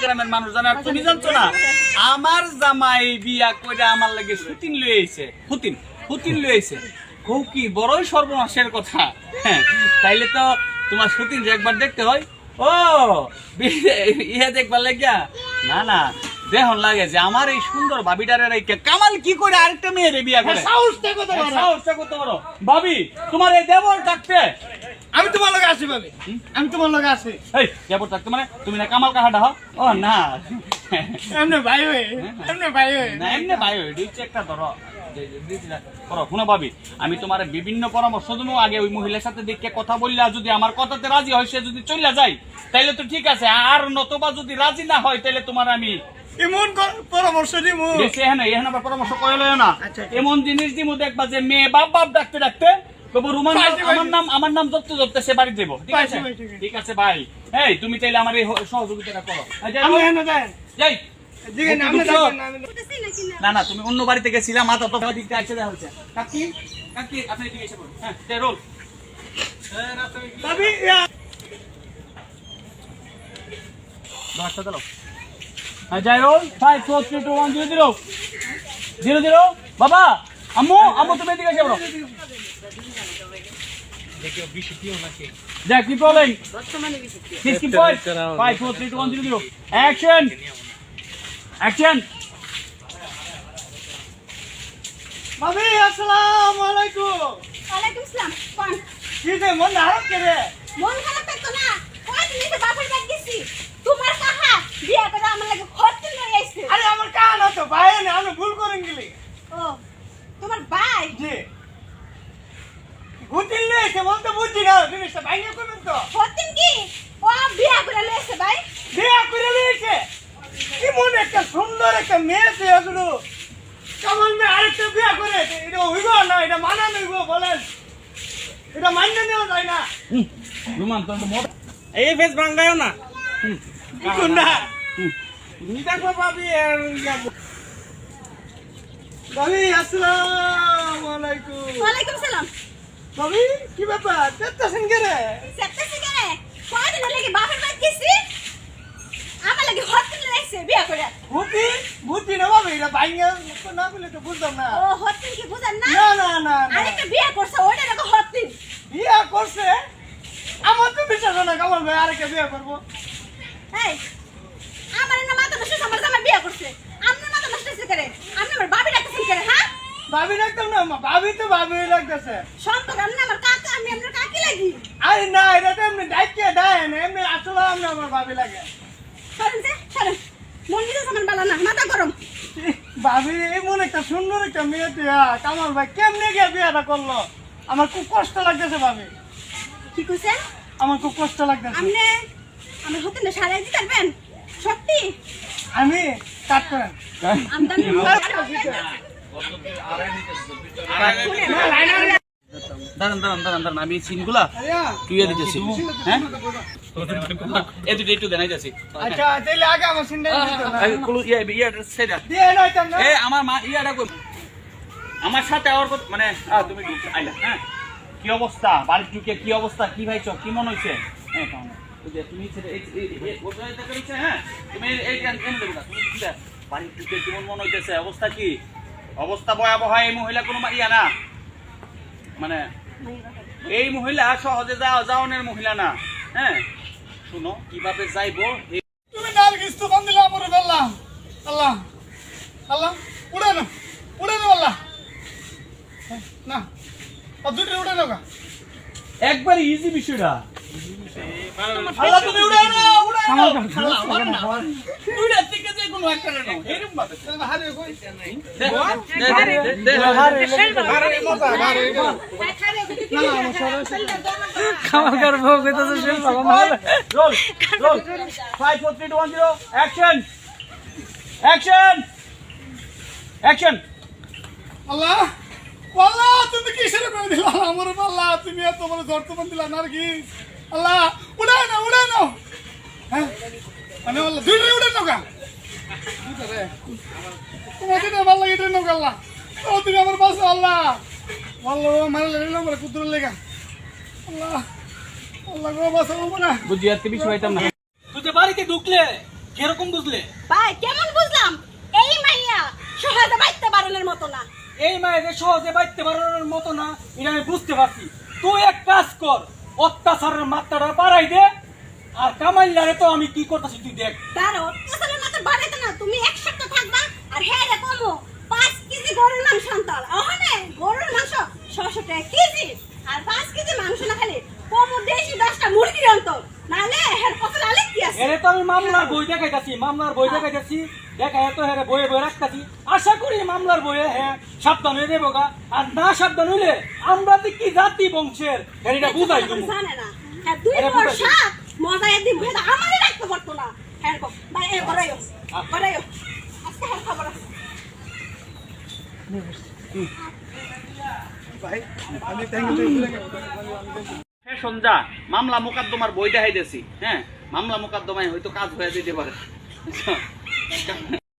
গ্রামের মানুষ জানে আর তুমি জানছো না? আমার জামাই বিয়া করে আমার লাগে সুতিন লইছে হুতিন হুতিন লইছে কৌ কি বড়ই সর্বনাশের কথা। হ্যাঁ তাইলে তো তোমার সুতিন যে একবার দেখতে হয়। ও ইহে দেখবার লাগিয়া? না না দেখুন লাগে যে আমার এই সুন্দর ভাবিটারে রাইকে কামাল কি করে আরেকটা মেয়েরে বিয়া করে? কত বড়? সাহসটা কত বড় ভাবি তোমার এই দেবর থাকতে আমি তোমার লগে আছি ভাবি। আমি তোমার লগে আছি। এই দেবর থাকতে মানে তুমি না কামাল কাহাটা হও? ও না। এমনি ভাই হয়ে এমনি ভাই হয়ে। না এমনি ভাই ওই দুইটা একটা ধরো। করো শুনো ভাবি আমি তোমার বিভিন্ন পরামর্শ দেবো আগে ওই মহিলার সাথে দেখে কথা বললা যদি আমার কথাতে রাজি হয় সে যদি চলে যায় তাইলে তো ঠিক আছে। আর নতবা যদি রাজি না হয় তাহলে তোমার আমি এমন পরামর্শ দিব এখানে এখানে পরামর্শ করে লয় না। আচ্ছা। এমন জিনিস দিব দেখবা যে মেয়ে বাপ বাপ ডাকতে ডাকতে তবু রুমান আমার নাম আমার নাম ধরতে ধরতে সে বাড়ি দেবো। ঠিক আছে? পাইছি, পাইছি। ঠিক আছে ভাই। এই তুমি চাইলে আমার এই সহযোগিতাটা করো। যাই আমি হোক, এখানে যাই। যাই দিকে বুঝছ? আপনি যাবেন না, না না তুমি অন্য বাড়িতে গেছিলা মাথা তো দিকটা আসছে দেখা হচ্ছে। কাকি কাকি আপনি এদিকে এসে পড়ুন। হ্যাঁ রোল। দশটা দিলো হ্যাঁ যাই role. Five four three two one zero zero zero zero. বাবা! আম্মু আম্মু তুমি এদিকে এসে three, two, one, zero, zero. Action. Action. ভাবি আসসালামু আলাইকুম ওয়ালাইকুম আসসালাম কোন কি যে মন মন খারাপ না কয়দিন এসে বাপের বাড়ি গেছি তোমার কাহা বিয়া করে আমার লাগে খরচে লই আইছে আরে আমার কান তো ভাই না আমি ভুল করেন গেলি ও তোমার ভাই জি নে সে বলতে বুঝি না জিনিসটা ভাইয়া করবেন তো। কি? ও বিয়া করে লইছে ভাই। বিয়া করে নিয়েছে এমন একটা সুন্দর একটা মেয়ে সে এগুলো। কেমন মেয়ে আরেকটা বিয়া করে এটা হইব না এটা মানা নইব বলেন। এটা মান্য নেওয়া যায় না। রুমান তো মোটা এই ফেস ভাঙ্গায়ও না। কোন না। দেখো ভাবি আর ভাবি আসসালামু আলাইকুম। ওয়ালাইকুম সালাম। ভাবি কি ব্যাপার? দেখতেছেন কে রে সেটা সিগারে কয়দিন লাগে বাপের বাড়ি গেছি? আমার লাগে হরচে লই বিয়া করে। বুদ্ধি? বুদ্ধি না ভাবি এটা ভাঙ্গা না বলে তো বুঝতাম না। ও হতেন কি বুঝেন না? না না না না। আরেকটা বিয়া করছে ওইটা লাগে হতেন বিয়া করছে? আমার তো বিশ্বাস না কামাল ভাই আরেকটা বিয়া করব। এই আমার না মাথা নষ্ট আমার জামাই বিয়া করছে। আপনি মাথা নষ্ট করে আপনি আমার বাবি ডাকতেছেন করে হ্যাঁ ভাবি রাখতাম না ভাবি তো ভাবি রাখতেছে সম্পর্ক আপনি আমার কাকা আমি আপনার কাকি লাগি? আরে না এটা তো এমনি দায়িত্ব দেয় না এমনি আসলে আমি আমার ভাবি লাগে। সরেন যে সরেন। মন দিতে বালা না মাথা গরম। ভাবি এমন একটা সুন্দর একটা মেয়ে দিয়া কামাল ভাই কেমনে গিয়ে বিয়াটা করল? আমার খুব কষ্ট লাগতেছে ভাবি। কি কইছেন? আমার খুব কষ্ট লাগতেছে। আপনি আমার হতে না সারাই দিতে পারবেন? সত্যি? আমি কাট করেন। আমি তো দাঁড়ান দাঁড়ান দাঁড়ান দাঁড়ান আমি সিনগুলা তুই দিতেছি হ্যাঁ এদিকে একটু দেনাই যাচ্ছি আচ্ছা তাহলে আগে আমার সিনটা দিতে না। ইয়ে ইয়ে সেটা দিয়ে নয়তাম না এ আমার মা ইয়াটা কই আমার সাথে আর মানে তুমি আইলা হ্যাঁ কি অবস্থা বাড়ির ঢুকে কি অবস্থা কি ভাইছো কি মনে হইছে হ্যাঁ তুমি এই হ্যাঁ তুমি বাড়ির ঢুকে কেমন মনে হইতেছে অবস্থা কি অবস্থা ভয়াবহ এই মহিলা কোনো ইয়া না। মানে এই মহিলা সহজে যাও যাওনের মহিলা না। হ্যাঁ? শুনো কীভাবে যাইবো? তুমি দিলে আমার আল্লাহ আল্লাহ আল্লাহ উড়ে না। উড়ে না আল্লাহ না। দুটো উড়ে একবার ইজি বিষয়টা। আল্লাহ তুমি উড়ে না উড়ে না উড়ে যে কোনো একটা না এরকম ভাবে হারে কই? দে দে হারে মজা, হারে। খামার Roll, roll. Five, four, three, two, one, zero. Action. Action. Action. আল্লাহ আল্লাহ তুমি কিসের করে দিলা আমার আল্লাহ তুমি এত বড় ধরতে পার দিলা নার কি আল্লাহ উড়ে না উড়ে না হ্যাঁ মানে আল্লাহ দুইটা উড়ে না গা দুইটা রে তোমার যেটা ভালো লাগে এটা নৌকা আল্লাহ ও তুমি আমার পাশে আল্লাহ। আল্লাহ মারা লেগে না আমার কুতুর লেগা। আল্লাহ আল্লাহ গো বাসা না। বুঝি আর কি বিষয় না। তুই যে বাড়িতে ঢুকলে কীরকম বুঝলে? ভাই কেমন বুঝলাম? এই মাইয়া বাইতে মতো না। এই সহজে বাইতে পারানোর মতো না এটা আমি বুঝতে পারছি। তুই এক কাজ কর অত্যাচারের মাত্রাটা বাড়াই দে আর কামাইলারে তো আমি কি করতেছি তুই দেখ। অত্যাচারের বাড়াইতে না তুমি এক সপ্তাহ থাকবা আর হ্যাঁ রে কমো পাঁচ কেজি গরুর মাংস আনতাল ওখানে গরুর মাংস ছশো টাকা কেজি। আর পাঁচ কেজি মাংস না খালি কমো দেশি দশটা মুরগি আনত নাহলে হ্যাঁ কত লালে কি আছে? এরে তো আমি মামলার বই দেখাইতাছি মামলার বই দেখাইতাছি। দেখা তো হ্যাঁ বইয়ে বই রাখতাছি। আশা করি মামলার বইয়ে হ্যাঁ সাবধান হয়ে দেবো গা। আর না সাবধান হইলে আমরা কি জাতি বংশের? এটা বুঝাই দেবো জানে না। হ্যাঁ দুই বুঝাই। সাত মজা একদিন ভেদা আমারই রাখতে পারতো না। ভাই এ বড়াইও বড়াইও আজকে খবর আছে ভাই আমি থ্যাংক ইউ সঞ্জা মামলা মোকদ্দমার বই দেখাই দিয়েছি হ্যাঁ? মামলা মোকদ্দমায় হয়তো কাজ হয়ে যেতে পারে।